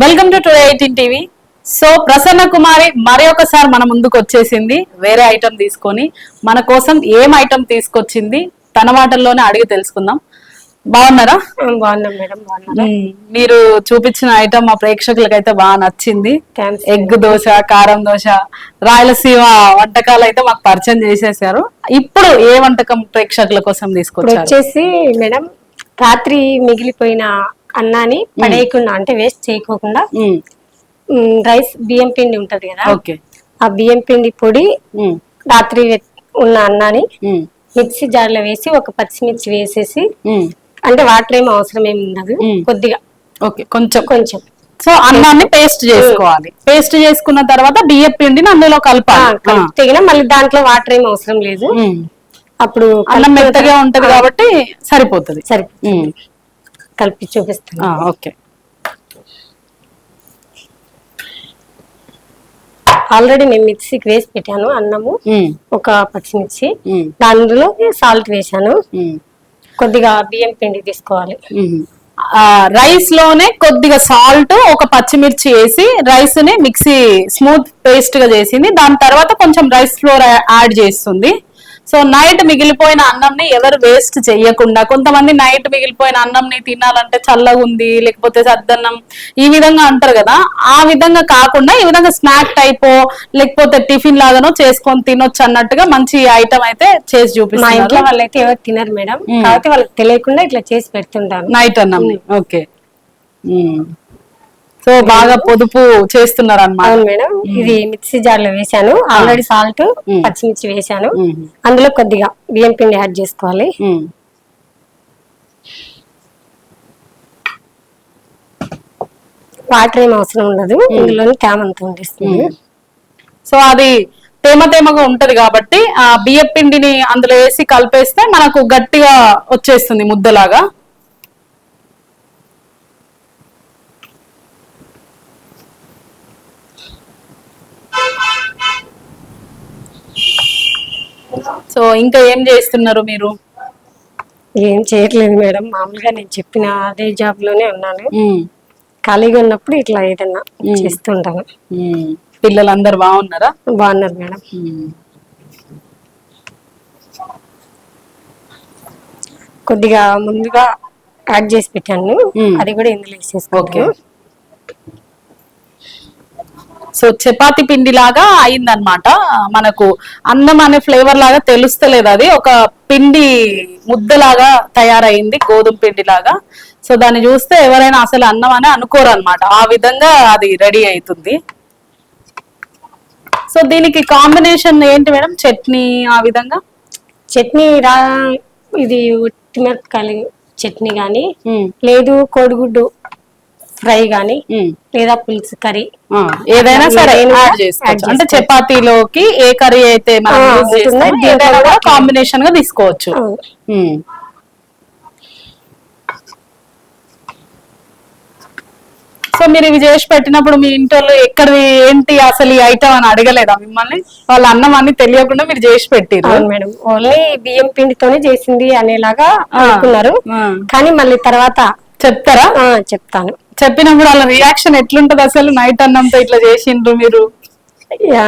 Welcome to today eighteen TV. So Prasanna Kumari మరి ఒకసారి మన ముందుకు వచ్చేసింది. వేరే ఐటమ్ తీసుకొని మన కోసం ఏం ఐటమ్ తీసుకొచ్చింది తన మాటల్లోనే అడిగి తెలుసుకుందాం. బాగున్నారా? బాగున్నాం మేడం. మీరు చూపించిన ఐటమ్ మా ప్రేక్షకులకు అయితే బాగా నచ్చింది. ఎగ్ దోశ కారం దోశ రాయలసీమ వంటకాలు అయితే మాకు పరిచయం చేసేసారు. ఇప్పుడు ఏ వంటకం ప్రేక్షకుల కోసం తీసుకొచ్చారు? వచ్చేసి మేడం రాత్రి మిగిలిపోయిన అన్నాన్ని పడేయకుండా అంటే వేస్ట్ చేయకోకుండా రైస్ బియ్యం పిండి ఉంటది కదా? ఓకే. ఆ బియ్యం పిండి పొడి. రాత్రి ఉన్న అన్నాన్ని. మిక్సీ జార్లో వేసి ఒక పచ్చిమిర్చి వేసేసి. అంటే వాటర్ ఏమి అవసరం ఏమి ఉండదు. కొద్దిగా. ఓకే కొంచెం. కొంచెం. సో అన్నాన్ని పేస్ట్ చేసుకోవాలి. పేస్ట్ చేసుకున్న తర్వాత బియ్యం పిండిని అందులో కలపాలి. కలిపితే మళ్ళీ దాంట్లో వాటర్ ఏమి అవసరం లేదు. అప్పుడు అన్నం మెత్తగా ఉంటది కాబట్టి సరిపోతుంది. సరే ఉమ్. కలిపి చూపిస్తాను. ఓకే. ఆల్రెడీ నేను మిక్సీకి వేసి పెట్టాను అన్నము. ఒక పచ్చిమిర్చి. దానిలో సాల్ట్ వేసాను. కొద్దిగా బియ్యం పిండి తీసుకోవాలి. రైస్లోనే కొద్దిగా సాల్ట్ ఒక పచ్చిమిర్చి వేసి రైస్ని మిక్సీ స్మూత్ పేస్ట్గా చేసింది. దాని తర్వాత కొంచెం రైస్ ఫ్లోర్ యాడ్ చేస్తుంది. సో నైట్ మిగిలిపోయిన అన్నంని ఎవరు వేస్ట్ చెయ్యకుండా కొంతమంది నైట్ మిగిలిపోయిన అన్నంని తినాలంటే చల్లగా ఉంది లేకపోతే సద్దన్నం ఈ విధంగా అంటారు కదా. ఆ విధంగా కాకుండా ఈ విధంగా స్నాక్ టైప్ లేకపోతే టిఫిన్ లాగానో చేసుకొని తినొచ్చు అన్నట్టుగా మంచి ఐటమ్ అయితే చేసి మా చూపిస్తున్నారు. ఇంట్లో వాళ్ళైతే ఎవరు తినరు మేడం. కాబట్టి వాళ్ళకి తెలియకుండా ఇట్లా చేసి పెడుతుంటాను. నైట్ అన్నం. ఓకే. సో బాగా పొదుపు చేస్తున్నారు అన్నమాట అవును మేడం. ఇది మిక్సీ జార్లో వేసాను ఆల్రెడీ సాల్ట్ పచ్చిమిర్చి వేసాను అందులో కొద్దిగా బియ్యం పిండి యాడ్ చేసుకోవాలి. వాటర్ ఏం అవసరం ఉండదు. ఇందులోనే తేమంత ఉండిస్తుంది. సో అది తేమ తేమగా ఉంటది కాబట్టి ఆ బియ్య పిండిని అందులో వేసి కలిపేస్తే మనకు గట్టిగా వచ్చేస్తుంది ముద్దలాగా. సో ఇంకా ఏం చేస్తున్నారు మీరు? ఏం చేయట్లేదు మేడం. మామూలుగా నేను చెప్పిన అదే జాబ్లోనే ఉన్నాను. ఖాళీగా ఉన్నప్పుడు ఇట్లా ఏదన్నా చేస్తుంటాను. పిల్లలందరూ బాగున్నారా? బాగున్నారు మేడం. కొద్దిగా ముందుగా యాడ్ చేసి పెట్టాను. అది కూడా ఇందులో ఓకే. వేసేసుకుంటాను సో చపాతి పిండి లాగా అయిందనమాట మనకు అన్నం అనే ఫ్లేవర్ లాగా తెలుస్తలేదు అది. ఒక పిండి ముద్దలాగా తయారైంది గోధుమ పిండి లాగా సో దాన్ని చూస్తే ఎవరైనా అసలు అన్నం అని అనుకోరు అనమాట ఆ విధంగా అది రెడీ అవుతుంది సో దీనికి కాంబినేషన్ ఏంటి మేడం? చట్నీ ఆ విధంగా? చట్నీ రా ఇది ఉట్టి మిరపకాయలు చట్నీ కానీ లేదు కోడిగుడ్డు ఫ్రై ఉమ్. లేదా పులుసు కర్రీ. ఏదైనా సరే అంటే. చపాతీలోకి ఏ కర్రీ అయితే కాంబినేషన్గా తీసుకోవచ్చు. సో మీరు ఇవి చేసి పెట్టినప్పుడు మీ ఇంట్లో ఎక్కడిది ఏంటి అసలు ఈ ఐటమ్ అని అడగలేదా మిమ్మల్ని? వాళ్ళ అన్నం అని తెలియకుండా మీరు చేసి పెట్టిరు మేడం. ఓన్లీ బియ్యం పిండితోనే చేసింది అనేలాగా అనుకున్నారు. కానీ మళ్ళీ తర్వాత చెప్తారా? చెప్తాను. చెప్పినప్పుడు వాళ్ళ రియాక్షన్ ఎట్లుంటది అసలు? నైట్ అన్నంతో ఇట్లా చేసిండ్రు మీరు?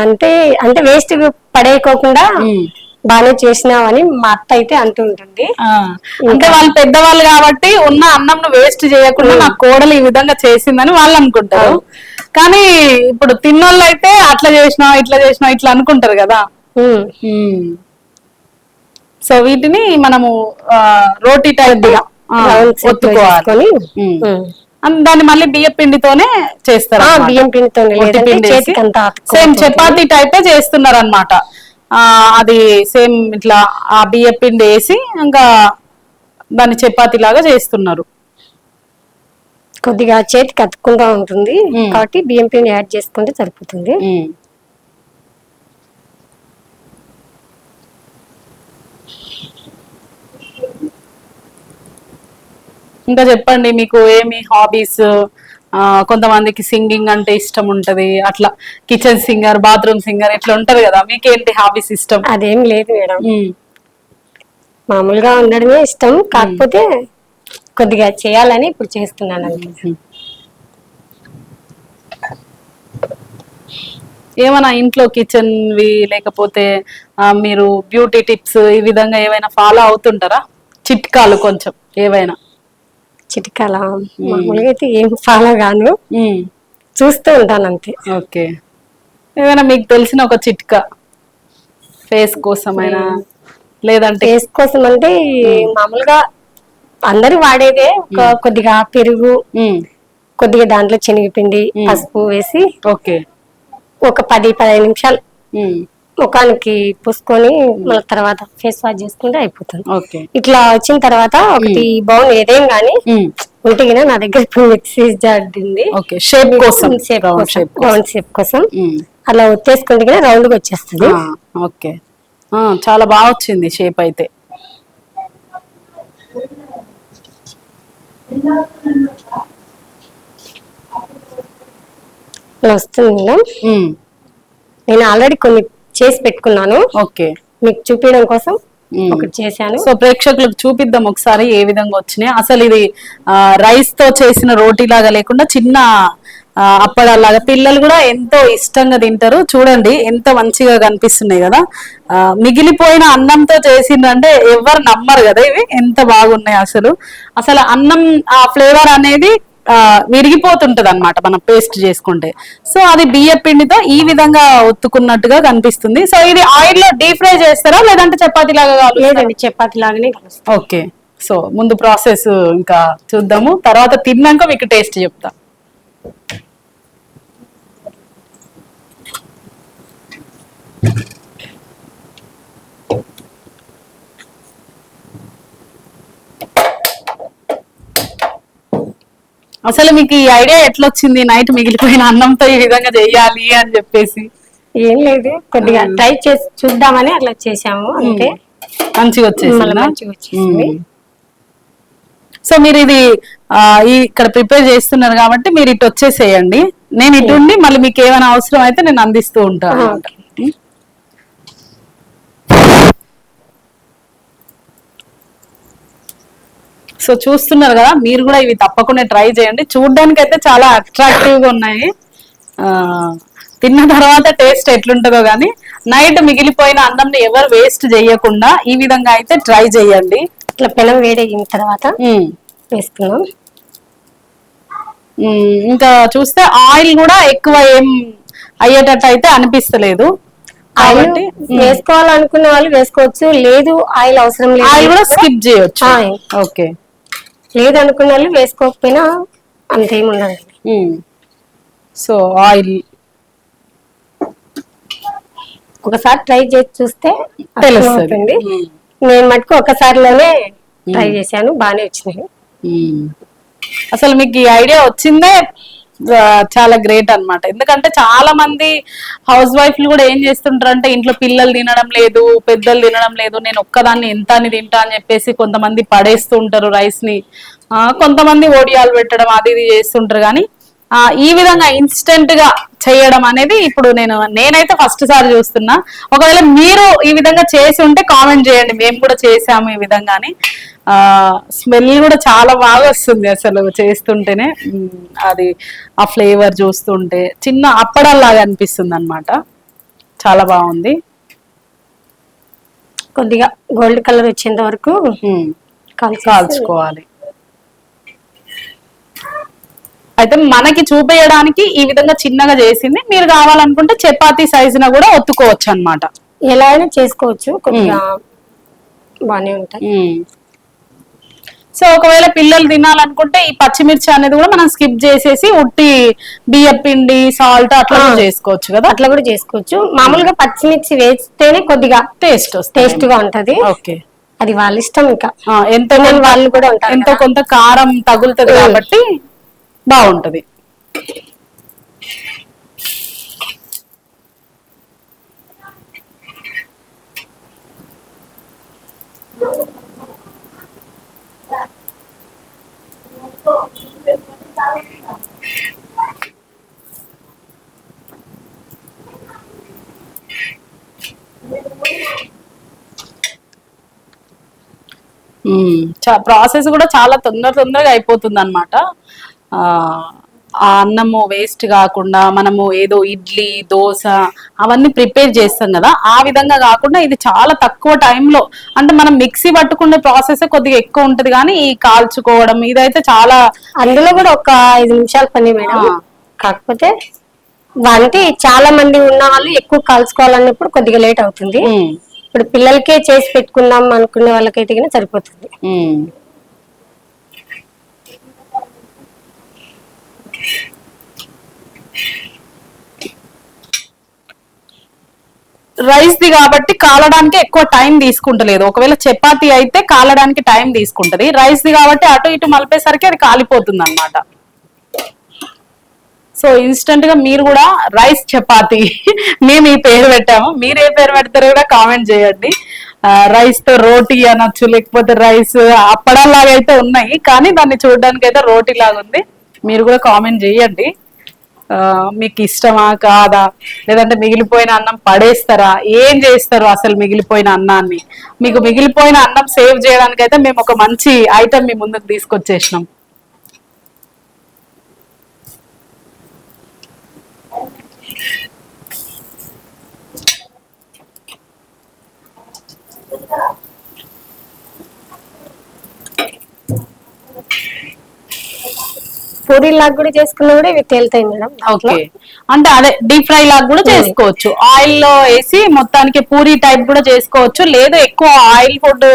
అంటే అంటే వేస్ట్ పడేయకోకుండా బాగానే చేసినావని మా అత్త అయితే అంటుంటుంది ఆ, అంటే వాళ్ళు పెద్దవాళ్ళు కాబట్టి ఉన్న అన్నంను వేస్ట్ చేయకుండా నా కోడలు ఈ విధంగా చేసిందని వాళ్ళు అనుకుంటారు. కానీ ఇప్పుడు తిన్నోళ్ళు అయితే అట్లా చేసినా ఇట్లా చేసినా ఇట్లా అనుకుంటారు కదా. సో వీటిని మనము రోటీ టైప్ ఒత్తుకోవాలి. దాన్ని మళ్ళీ బియ్య పిండితోనే చేస్తారు. బియ్యం పిండితోనే ఒట్టి లేదంటే పిండి వేసి చేతికి అంతా అతుక్కోతుంది. సేమ్ చపాతీ టైపే చేస్తున్నారు అనమాట అది సేమ్ ఇట్లా ఆ బియ్య పిండి వేసి ఇంకా దాన్ని చపాతీ లాగా చేస్తున్నారు కొద్దిగా చేతికి అతుక్కుంటా ఉంటుంది. కాబట్టి బియ్యం పిండి యాడ్ చేసుకుంటే సరిపోతుంది ఇంకా చెప్పండి మీకు ఏమి హాబీస్ కొంతమందికి సింగింగ్ అంటే ఇష్టం ఉంటది అట్లా కిచెన్ సింగర్ బాత్రూమ్ సింగర్ ఇట్లా ఉంటది కదా మీకేంటి హాబీస్ ఇష్టం? అదేం లేదు మేడం. మామూలుగా ఉండడమే ఇష్టం కాకపోతే కొద్దిగా చేయాలని ఇప్పుడు చేస్తున్నాను అంతే. ఏమైనా ఇంట్లో కిచెన్ వి లేకపోతే మీరు బ్యూటీ టిప్స్ ఈ విధంగా ఏమైనా ఫాలో అవుతుంటారా? చిట్కాలు కొంచెం ఏవైనా? చిటికాల మామూలుగా అయితే ఏం ఫాలో గాను చూస్తూ ఉంటాను అంతే. ఓకే. ఏమైనా మీకు తెలిసిన ఒక చిట్కా? ఫేస్ కోసమైనా? లేదంటే ఫేస్ కోసం అంటే మామూలుగా అందరూ వాడేదే. ఒక కొద్దిగా పెరుగు కొద్దిగా దాంట్లో శనగపిండి పసుపు వేసి ఓకే. ఒక పది పదిహేను నిమిషాలు ముఖానికి పూసుకొని మళ్ళీ తర్వాత ఫేస్ వాష్ చేసుకుంటే అయిపోతుంది. ఓకే. ఇట్లా వచ్చిన తర్వాత ఒకటి బౌన్ ఏదేం గానీ ఉమ్, ఉంటే గిన నా దగ్గర ఇప్పుడు మిక్సీ జార్ ఉంది. ఓకే. షేప్ కోసం. షేప్ కోసం. షేప్ కోసం. అలా గిన రౌండ్గా వచ్చేస్తుంది. ఆ, ఓకే. ఆ, చాలా బాగా వచ్చింది షేప్ అయితే. వస్తుంది మేడం. నేను ఆల్రెడీ కొన్ని చేసి పెట్టుకున్నాను. ఓకే. మీకు చూపించడం కోసం. ఒకటి చేశాను. సో ప్రేక్షకులకు చూపిద్దాం ఒకసారి ఏ విధంగా వచ్చినాయి. అసలు ఇది రైస్తో చేసిన రోటీ లాగా లేకుండా చిన్న అప్పడాలాగా పిల్లలు కూడా ఎంతో ఇష్టంగా తింటారు. చూడండి ఎంత మంచిగా కనిపిస్తున్నాయి కదా. మిగిలిపోయిన అన్నంతో చేసిందంటే ఎవరు నమ్మరు కదా ఇవి. ఎంత బాగున్నాయి అసలు. అసలు అన్నం ఆ ఫ్లేవర్ అనేది విరిగిపోతుంటది అనమాట మనం పేస్ట్ చేసుకుంటే. సో అది బియ్య పిండితో ఈ విధంగా ఒత్తుకున్నట్టుగా కనిపిస్తుంది. సో ఇది ఆయిల్లో డీప్ ఫ్రై చేస్తారా లేదంటే చపాతీ లాగా? లేదండి చపాతి లాగానే ఓకే. సో ముందు ప్రాసెస్ ఇంకా చూద్దాము. తర్వాత తిన్నాక మీకు టేస్ట్ చెప్తా. అసలు మీకు ఈ ఐడియా ఎట్లొచ్చింది? నైట్ మిగిలిపోయిన అన్నంతో ఈ విధంగా చెయ్యాలి అని చెప్పేసి. ఏం లేదు. కొద్దిగా ట్రై చేసి చూద్దామని అట్లా చేశాము అంతే. మంచిగా వచ్చేసిందా? సో మీరు ఇది ఇక్కడ ప్రిపేర్ చేస్తున్నారు కాబట్టి మీరు ఇటు వచ్చేసేయండి. నేను ఇటు ఉండి మళ్ళీ మీకు ఏమైనా అవసరం అయితే నేను అందిస్తూ ఉంటాను ఆ, అన్నమాట. సో చూస్తున్నారు కదా మీరు కూడా ఇవి తప్పకుండా ట్రై చేయండి. చూడడానికి అయితే చాలా అట్రాక్టివ్గా ఉన్నాయి. తిన్న తర్వాత టేస్ట్ ఎట్లుంటుందో కానీ నైట్ మిగిలిపోయిన అన్నంని ఎవరు వేస్ట్ చేయకుండా ఈ విధంగా అయితే ట్రై చేయండి. ఇట్లా పెనం వేడైన తర్వాత ఉమ్, ఇంకా చూస్తే ఆయిల్ కూడా ఎక్కువ ఏం అయ్యేటట్టు అయితే అనిపిస్తలేదు. ఆయిల్ వేసుకోవాలనుకున్న వాళ్ళు వేసుకోవచ్చు లేదు ఆయిల్ అవసరం ఆయిల్ లేదు కూడా స్కిప్ చేయొచ్చు. ఓకే. లేదు అనుకున్న వాళ్ళు వేసుకోకపోయినా అంతేం ఉండదు. So oil. ఒకసారి ట్రై చేసి చూస్తే తెలుస్తుంది. నేను మటుకు ఒకసారిలోనే ట్రై చేశాను బాగానే వచ్చినాయి. అసలు మీకు ఈ ఐడియా వచ్చిందే చాలా గ్రేట్ అన్నమాట. ఎందుకంటే చాలా మంది హౌస్ వైఫ్లు కూడా ఏం చేస్తుంటారు అంటే ఇంట్లో పిల్లలు తినడం లేదు పెద్దలు తినడం లేదు నేను ఒక్కదాన్ని ఎంత అని తింటా అని చెప్పేసి కొంతమంది పడేస్తూ ఉంటారు రైస్ని. కొంతమంది ఓడియాలు పెట్టడం అది ఇది చేస్తుంటారు కానీ ఈ విధంగా ఇన్స్టెంట్గా చేయడం అనేది ఇప్పుడు నేను నేనైతే ఫస్ట్ సారి చూస్తున్నా. ఒకవేళ మీరు ఈ విధంగా చేసి ఉంటే కామెంట్ చేయండి. మేము కూడా చేసాము ఈ విధంగానే. స్మెల్ కూడా చాలా బాగా వస్తుంది అసలు చేస్తుంటేనే. అది ఆ ఫ్లేవర్ చూస్తుంటే చిన్న అప్పడాలాగా అనిపిస్తుంది అనమాట చాలా బాగుంది. కొద్దిగా గోల్డ్ కలర్ వచ్చేంత వరకు కాల్చుకోవాలి. అయితే మనకి చూపేయడానికి ఈ విధంగా చిన్నగా చేసింది. మీరు కావాలనుకుంటే చపాతీ సైజున కూడా ఒత్తుకోవచ్చు అనమాట ఎలా అయినా చేసుకోవచ్చు. కొద్దిగా బాగానే ఉంటాయి. సో ఒకవేళ పిల్లలు తినాలనుకుంటే ఈ పచ్చిమిర్చి అనేది కూడా మనం స్కిప్ చేసేసి ఉట్టి బియ్య పిండి సాల్ట్ అట్లా కూడా. చేసుకోవచ్చు కదా? అట్లా కూడా చేసుకోవచ్చు. మామూలుగా పచ్చిమిర్చి వేస్తేనే కొద్దిగా టేస్ట్ టేస్ట్గా ఉంటది. ఓకే. అది వాళ్ళ ఇష్టం ఇంకా. ఎంత వాళ్ళు కూడా ఉంటారు ఎంతో కొంత కారం తగులుతుంది కాబట్టి బాగుంటది. ప్రాసెస్ కూడా చాలా తొందర తొందరగా అయిపోతుంది అనమాట ఆ అన్నము వేస్ట్ కాకుండా మనము ఏదో ఇడ్లీ దోశ అవన్నీ ప్రిపేర్ చేస్తాం కదా. ఆ విధంగా కాకుండా ఇది చాలా తక్కువ టైంలో అంటే మనం మిక్సీ పట్టుకునే ప్రాసెస్ కొద్దిగా ఎక్కువ ఉంటది కానీ ఈ కాల్చుకోవడం ఇదైతే చాలా అందులో కూడా ఒక ఐదు నిమిషాల పని మేడం. కాకపోతే అంటే చాలా మంది ఉన్న వాళ్ళు ఎక్కువ కాల్చుకోవాలన్నప్పుడు కొద్దిగా లేట్ అవుతుంది. ఇప్పుడు పిల్లలకే చేసి పెట్టుకుందాం అనుకునే వాళ్ళకైతే కానీ సరిపోతుంది. రైస్ ది కాబట్టి కాలడానికి ఎక్కువ టైం తీసుకుంటలేదు. ఒకవేళ చపాతీ అయితే కాలడానికి టైం తీసుకుంటది. రైస్ ది కాబట్టి అటు ఇటు మలిపేసరికి అది కాలిపోతుంది అనమాట సో ఇన్స్టెంట్గా మీరు కూడా రైస్ చపాతి. మేము ఈ పేరు పెట్టాము. మీరు ఏ పేరు పెడతారో కూడా కామెంట్ చేయండి. రైస్తో రోటీ అనొచ్చు లేకపోతే రైస్ అప్పడాలాగా అయితే ఉన్నాయి కానీ దాన్ని చూడడానికి అయితే రోటీ లాగా ఉంది. మీరు కూడా కామెంట్ చేయండి. మీకు ఇష్టమా కాదా? లేదంటే మిగిలిపోయిన అన్నం పడేస్తారా? ఏం చేస్తారు అసలు మిగిలిపోయిన అన్నాన్ని? మీకు మిగిలిపోయిన అన్నం సేవ్ చేయడానికి అయితే మేము ఒక మంచి ఐటమ్ మీ ముందుకు తీసుకొచ్చేసినాం. పూరీలాగా కూడా చేసుకున్నా కూడా ఇవి తేలుతాయి మేడం ఓకే. అంటే అదే డీప్ ఫ్రై లాగా కూడా చేసుకోవచ్చు. ఆయిల్లో వేసి మొత్తానికి పూరి టైప్ కూడా చేసుకోవచ్చు. లేదు ఎక్కువ ఆయిల్ ఫుడ్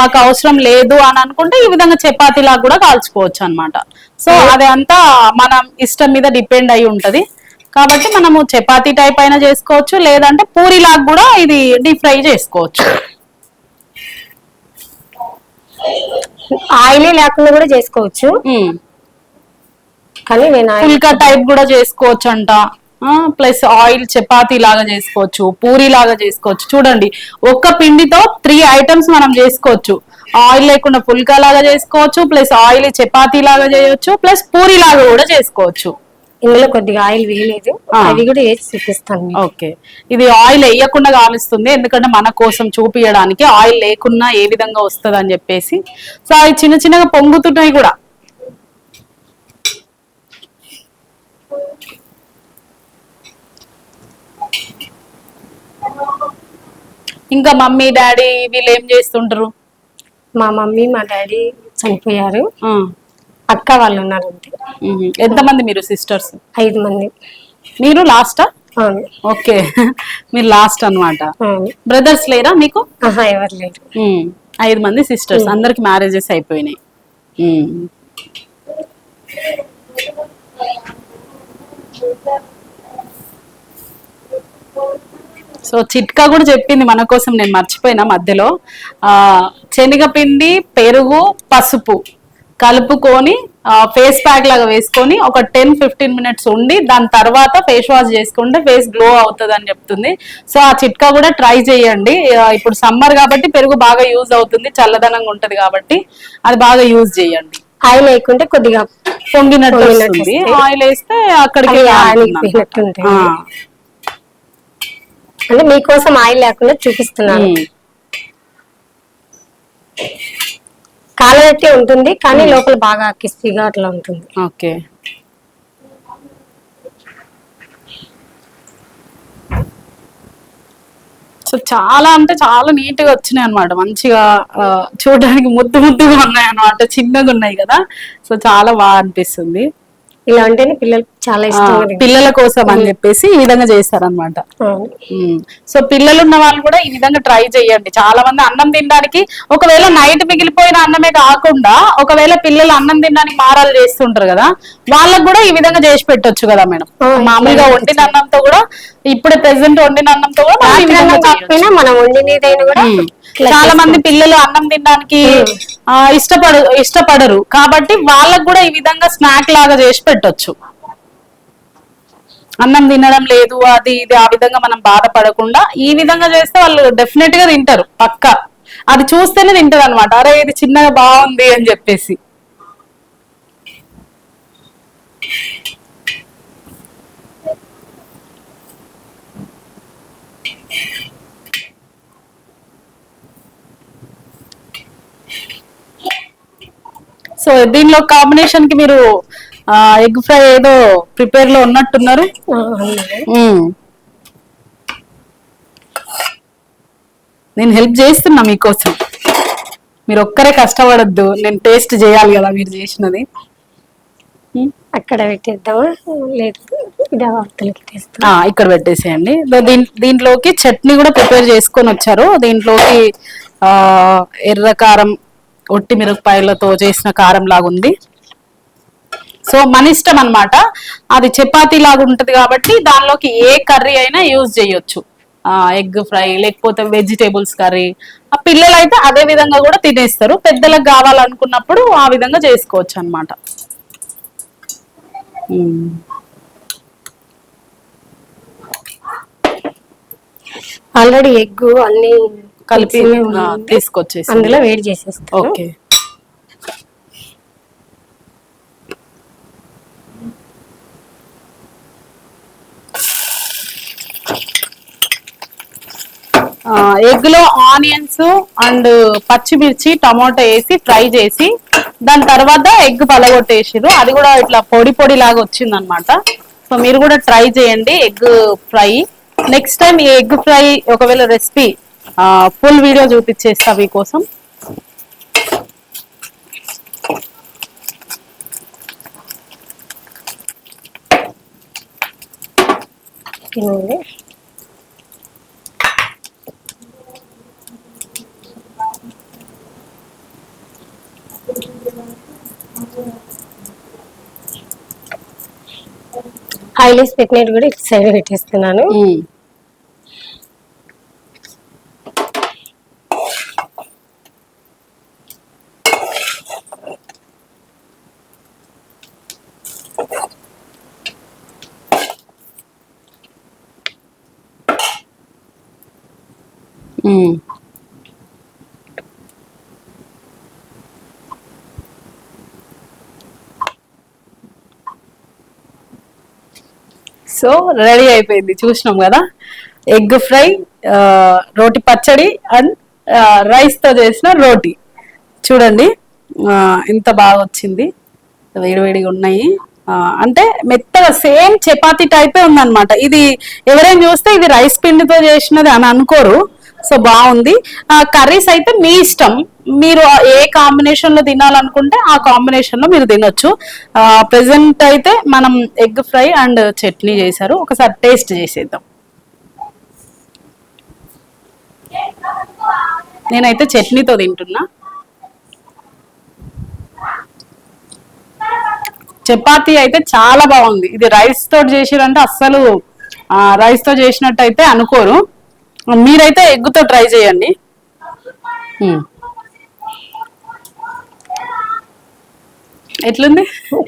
మాకు అవసరం లేదు అని అనుకుంటే ఈ విధంగా చపాతీ లాగా కూడా కాల్చుకోవచ్చు అన్నమాట. సో అది అంతా మనం ఇష్టం మీద డిపెండ్ అయి ఉంటది. కాబట్టి మనము చపాతీ టైప్ అయినా చేసుకోవచ్చు లేదంటే పూరి లాగా కూడా ఇది డీప్ ఫ్రై చేసుకోవచ్చు. ఆయిలే లేకుండా కూడా చేసుకోవచ్చు. కానీ నేను పుల్కా టైప్ కూడా చేసుకోవచ్చు అంట ప్లస్ ఆయిల్ చపాతీ లాగా చేసుకోవచ్చు పూరి లాగా చేసుకోవచ్చు. చూడండి ఒక్క పిండితో త్రీ ఐటమ్స్ మనం చేసుకోవచ్చు. ఆయిల్ లేకుండా పుల్కా లాగా చేసుకోవచ్చు ప్లస్ ఆయిల్ చపాతీ లాగా చేయొచ్చు ప్లస్ పూరి లాగా కూడా చేసుకోవచ్చు. ఇందులో కొద్దిగా ఆయిల్ వేయలేదు. అది కూడా వేసి చూపిస్తాను. ఓకే. ఇది ఆయిల్ వేయకుండా కాలుస్తుంది. ఎందుకంటే మన కోసం చూపించడానికి ఆయిల్ లేకున్నా ఏ విధంగా వస్తుంది అని చెప్పేసి. సో అవి చిన్న చిన్నగా పొంగుతున్నాయి కూడా. ఇంకా మమ్మీ డాడీ వీళ్ళు ఏం చేస్తుంటారు? మా మమ్మీ మా డాడీ చనిపోయారు. అక్క వాళ్ళు ఉన్నారు అంతే. ఎంతమంది మీరు సిస్టర్స్? ఐదు మంది. మీరు లాస్టా? అవును. ఓకే. మీరు లాస్ట్ అన్నమాట. అవును. బ్రదర్స్ లేరా మీకు? ఆహా ఎవరు లేరు. ఐదు మంది సిస్టర్స్. అందరికి మ్యారేజెస్ అయిపోయినాయి. సో చిట్కా కూడా చెప్పింది మన కోసం నేను మర్చిపోయినా మధ్యలో. ఆ శనగపిండి పెరుగు పసుపు. కలుపుకొని ఫేస్ ప్యాక్ లాగా వేసుకొని ఒక టెన్ ఫిఫ్టీన్ మినిట్స్ ఉండి దాని తర్వాత ఫేస్ వాష్ చేసుకుంటే ఫేస్ గ్లో అవుతుంది అని చెప్తుంది. సో ఆ చిట్కా కూడా ట్రై చేయండి. ఇప్పుడు సమ్మర్ కాబట్టి పెరుగు బాగా యూజ్ అవుతుంది చల్లదనంగా ఉంటది కాబట్టి అది బాగా యూజ్ చేయండి. ఆయిల్ లేకుంటే కొద్దిగా పొంగినట్టు. ఆయిల్ వేస్తే అక్కడికి. అంటే మీకోసం ఆయిల్ లేకుండా చూపిస్తున్నాను. కాలనట్టే ఉంటుంది కానీ లోపల బాగా క్రిస్పీగా అట్లా ఉంటుంది. ఓకే. సో చాలా అంటే చాలా నీట్గా వచ్చినాయి అనమాట మంచిగా చూడడానికి ముద్దు ముద్దుగా ఉన్నాయి అనమాట చిన్నగా ఉన్నాయి కదా. సో చాలా బాగా అనిపిస్తుంది. ఇలా పిల్లలకు చాలా తింటారు. పిల్లల కోసం అని చెప్పేసి ఈ విధంగా చేస్తారనమాట. సో పిల్లలు ఉన్న వాళ్ళు కూడా ఈ విధంగా ట్రై చేయండి. చాలా మంది అన్నం తినడానికి ఒకవేళ నైట్ మిగిలిపోయిన అన్నమే కాకుండా ఒకవేళ పిల్లలు అన్నం తినడానికి మారాలు చేస్తుంటారు కదా వాళ్ళకు కూడా ఈ విధంగా చేసి పెట్టొచ్చు కదా మేడం. మామూలుగా వండిన అన్నంతో కూడా ఇప్పుడు ప్రెసెంట్ వండిన అన్నంతో కూడా మనం వండినదైనా కూడా చాలా మంది పిల్లలు అన్నం తినడానికి ఆ, ఇష్టపడు ఇష్టపడరు. కాబట్టి వాళ్ళకు కూడా ఈ విధంగా స్నాక్ లాగా చేసి పెట్టొచ్చు. అన్నం తినడం లేదు అది ఇది ఆ విధంగా మనం బాధపడకుండా ఈ విధంగా చేస్తే వాళ్ళు డెఫినెట్గా తింటారు పక్క. అది చూస్తేనే తింటారు అనమాట అరే ఇది చిన్నగా బాగుంది అని చెప్పేసి. సో దీనిలో కాంబినేషన్కి మీరు ఎగ్ ఫ్రై ఏదో ప్రిపేర్లో ఉన్నట్టున్నారు. నేను హెల్ప్ చేస్తున్నా మీకోసం. మీరు ఒక్కరే కష్టపడద్దు. నేను టేస్ట్ చేయాలి కదా మీరు చేసినది. అక్కడ పెట్టేద్దామా? లేదు. ఇక్కడ పెట్టేసేయండి. దీంట్లోకి చట్నీ కూడా ప్రిపేర్ చేసుకొని వచ్చారు. దీంట్లోకి ఎర్ర కారం ఒట్టి మిరపకాయలతో చేసిన కారం లాగా ఉంది సో మన ఇష్టం అనమాట అది చపాతీ లాగా కాబట్టి దానిలోకి ఏ కర్రీ అయినా యూజ్ చేయొచ్చు. ఎగ్ ఫ్రై లేకపోతే వెజిటేబుల్స్ కర్రీ. ఆ పిల్లలు అయితే అదే విధంగా కూడా తినేస్తారు. పెద్దలకు కావాలనుకున్నప్పుడు ఆ విధంగా చేసుకోవచ్చు అనమాట ఆల్రెడీ ఎగ్ అన్ని కలిపి. తీసుకొచ్చేసి. అందులో వేడి చేసేస్తాను ఓకే. ఎగ్లో ఆనియన్స్ అండ్ పచ్చిమిర్చి టమాటో వేసి ఫ్రై చేసి దాని తర్వాత ఎగ్ పలగొట్టేసిరు అది కూడా ఇట్లా పొడి పొడి లాగా వచ్చింది అనమాట సో మీరు కూడా ట్రై చేయండి ఎగ్ ఫ్రై. నెక్స్ట్ టైం ఈ ఎగ్ ఫ్రై ఒకవేళ రెసిపీ ఫుల్ వీడియో చూపించేస్తా మీకోసం. ఆయిల్ వేసి పెట్టినట్టు కూడా ఇటు సైడ్ పెట్టేస్తున్నాను సో రెడీ అయిపోయింది చూసినాం కదా? ఎగ్ ఫ్రై రోటి పచ్చడి అండ్ రైస్తో చేసిన రోటి. చూడండి ఇంత బాగా వచ్చింది. వేడివేడిగా ఉన్నాయి. అంటే మెత్తగా సేమ్ చపాతీ టైపే ఉందన్నమాట. ఇది ఎవరైనా చూస్తే ఇది రైస్ పిండితో చేసినది అని అనుకోరు. సో బాగుంది. కర్రీస్ అయితే మీ ఇష్టం. మీరు ఏ కాంబినేషన్లో తినాలనుకుంటే ఆ కాంబినేషన్లో మీరు తినొచ్చు. ప్రెసెంట్ అయితే మనం ఎగ్ ఫ్రై అండ్ చట్నీ చేశారు. ఒకసారి టేస్ట్ చేసేద్దాం. నేనైతే చట్నీతో తింటున్నా. చపాతీ అయితే చాలా బాగుంది. ఇది రైస్ తోటి చేసిరంటే అస్సలు రైస్తో చేసినట్టు అయితే అనుకోరు. మీరైతే ఎగ్తో ట్రై చేయండి. ఎట్లుంది?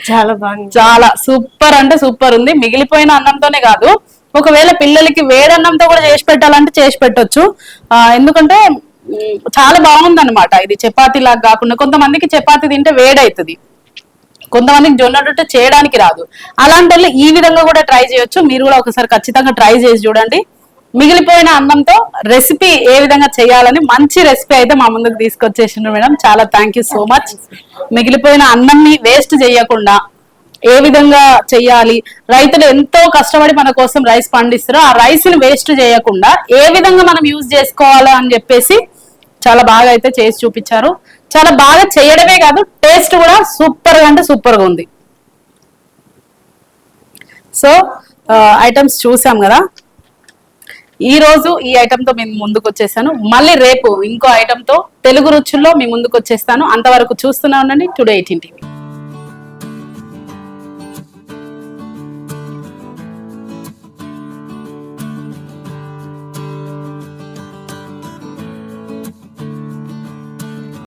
చాలా బాగుంది. చాలా సూపర్ అంటే సూపర్ ఉంది. మిగిలిపోయిన అన్నంతోనే కాదు. ఒకవేళ పిల్లలకి వేడన్నంతో కూడా చేసి పెట్టాలంటే చేసి పెట్టొచ్చు. ఎందుకంటే చాలా బాగుంది అనమాట ఇది చపాతీ లాగా కాకుండా కొంతమందికి చపాతీ తింటే వేడవుతుంది కొంతమందికి జొన్న రొట్టె చేయడానికి రాదు. అలాంటి ఈ విధంగా కూడా ట్రై చేయొచ్చు. మీరు కూడా ఒకసారి ఖచ్చితంగా ట్రై చేసి చూడండి. మిగిలిపోయిన అన్నంతో రెసిపీ ఏ విధంగా చేయాలని మంచి రెసిపీ అయితే మా ముందుకు తీసుకొచ్చేసిండ్రు మేడం. చాలా థ్యాంక్ యూ సో మచ్ మిగిలిపోయిన అన్నంని వేస్ట్ చేయకుండా ఏ విధంగా చెయ్యాలి రైతులు ఎంతో కష్టపడి మన కోసం రైస్ పండిస్తారు ఆ రైస్ని వేస్ట్ చేయకుండా ఏ విధంగా మనం యూజ్ చేసుకోవాలో అని చెప్పేసి చాలా బాగా అయితే చేసి చూపించారు. చాలా బాగా చేయడమే కాదు టేస్ట్ కూడా సూపర్గా అంటే సూపర్గా ఉంది. సో ఐటమ్స్ చూసాం కదా. ఈ రోజు ఈ ఐటమ్తో మేము ముందుకు వచ్చేసాను. మళ్ళీ రేపు ఇంకో ఐటమ్తో తెలుగు రుచుల్లో మీ ముందుకు వచ్చేస్తాను. అంతవరకు చూస్తూనే ఉండండి. Today eighteen TV